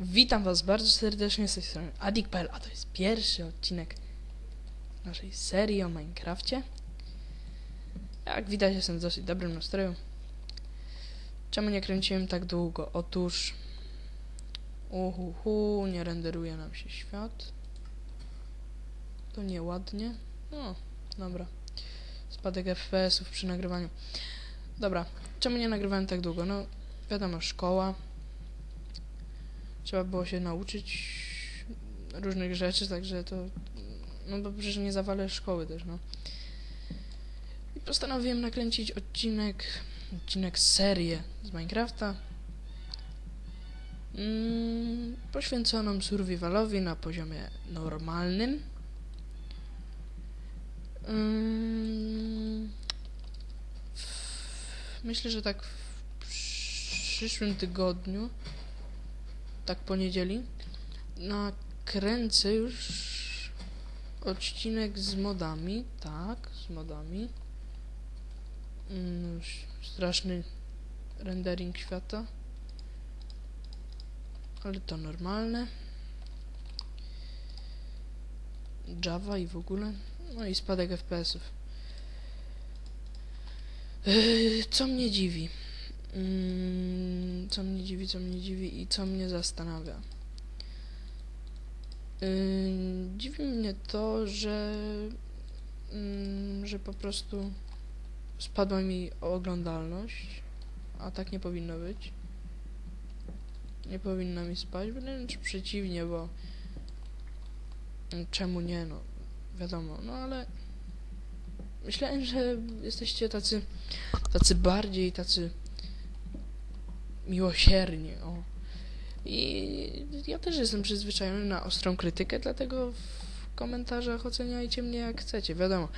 Witam Was bardzo serdecznie z tej strony Adik.pl, a to jest pierwszy odcinek naszej serii o Minecrafcie. Jak widać jestem w dosyć dobrym nastroju. Czemu nie kręciłem tak długo? Otóż... Uhuhu, nie renderuje nam się świat. To nieładnie. No, dobra. Spadek FPS-ów przy nagrywaniu. Dobra, czemu nie nagrywałem tak długo? No, wiadomo, szkoła. Trzeba było się nauczyć różnych rzeczy, także to... No bo przecież nie zawalę szkoły też, no. I postanowiłem nakręcić odcinek, odcinek serię z Minecrafta. Mm, poświęconą survivalowi na poziomie normalnym. Mm, w- myślę, że tak w przyszłym tygodniu, tak poniedzieli, nakręcę już odcinek z modami, tak, z modami. Mm, straszny rendering świata. Ale to normalne. Java i w ogóle. No i spadek FPS-ów. Yy, co mnie dziwi? Mm, co mnie dziwi, co mnie dziwi i co mnie zastanawia? Dziwi mnie to, że, mm, że po prostu spadła mi oglądalność, a tak nie powinno być. Nie powinna mi spać, wręcz przeciwnie, bo czemu nie, no wiadomo, no ale myślałem, że jesteście tacy, tacy bardziej, tacy miłosierni, o. I ja też jestem przyzwyczajony na ostrą krytykę, dlatego w komentarzach oceniajcie mnie jak chcecie, wiadomo.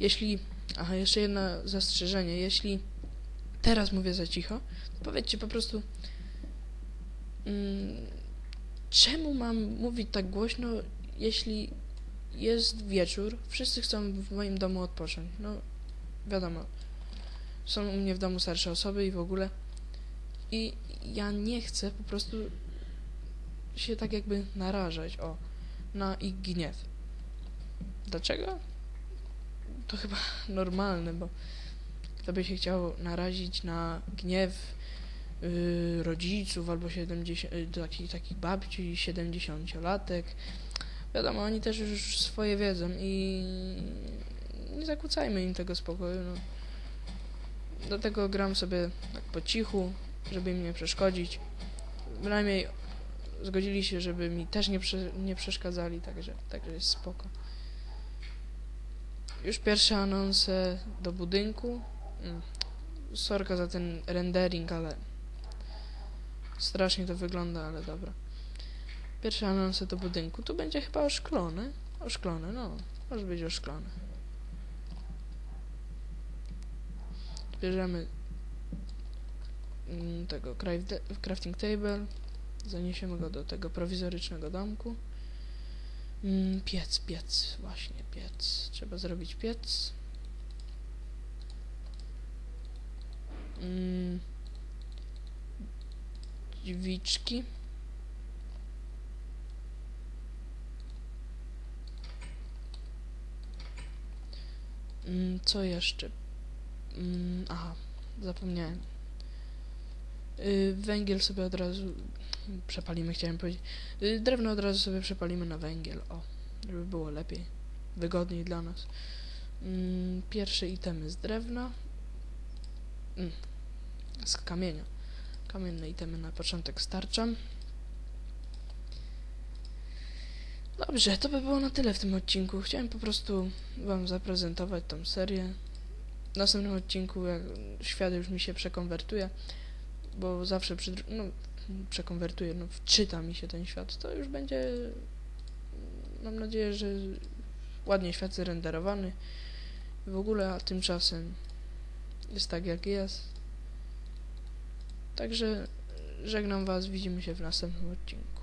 Jeśli, aha, jeszcze jedno zastrzeżenie, jeśli teraz mówię za cicho, to powiedzcie po prostu, mm, czemu mam mówić tak głośno, jeśli jest wieczór, wszyscy chcą w moim domu odpocząć. No, wiadomo, są u mnie w domu starsze osoby i w ogóle. I ja nie chcę po prostu się tak jakby narażać, o, na ich gniew. Dlaczego? To chyba normalne, bo kto by się chciał narazić na gniew yy, rodziców albo 70, yy, takich, takich babci 70-latek. Wiadomo, oni też już swoje wiedzą i nie zakłócajmy im tego spokoju. No. Dlatego gram sobie tak po cichu, żeby im nie przeszkodzić. Bynajmniej zgodzili się, żeby mi też nie, prze, nie przeszkadzali, także, także jest spoko. Już pierwsze anonse do budynku. Mm. Sorka za ten rendering, ale strasznie to wygląda, ale dobra. Pierwsze anonse do budynku. Tu będzie chyba oszklone. Oszklone, no. Może być oszklone. Bierzemy tego craft- crafting table. Zaniesiemy go do tego prowizorycznego domku. Mm, piec, piec, właśnie piec. Trzeba zrobić piec. Mm, drzwiczki. Mm, co jeszcze? Mm, aha, zapomniałem. Y, węgiel sobie od razu przepalimy, chciałem powiedzieć. Y, drewno od razu sobie przepalimy na węgiel, o, żeby było lepiej, wygodniej dla nas. Mm, pierwsze itemy z drewna, mm, z kamienia. Kamienne itemy na początek starczam. Dobrze, to by było na tyle w tym odcinku. Chciałem po prostu Wam zaprezentować tą serię. W następnym odcinku, jak świat już mi się przekonwertuje, bo zawsze przy, no, przekonwertuje, no, wczyta mi się ten świat, to już będzie, mam nadzieję, że ładnie świat zrenderowany w ogóle, a tymczasem jest tak jak jest. Także żegnam Was, widzimy się w następnym odcinku.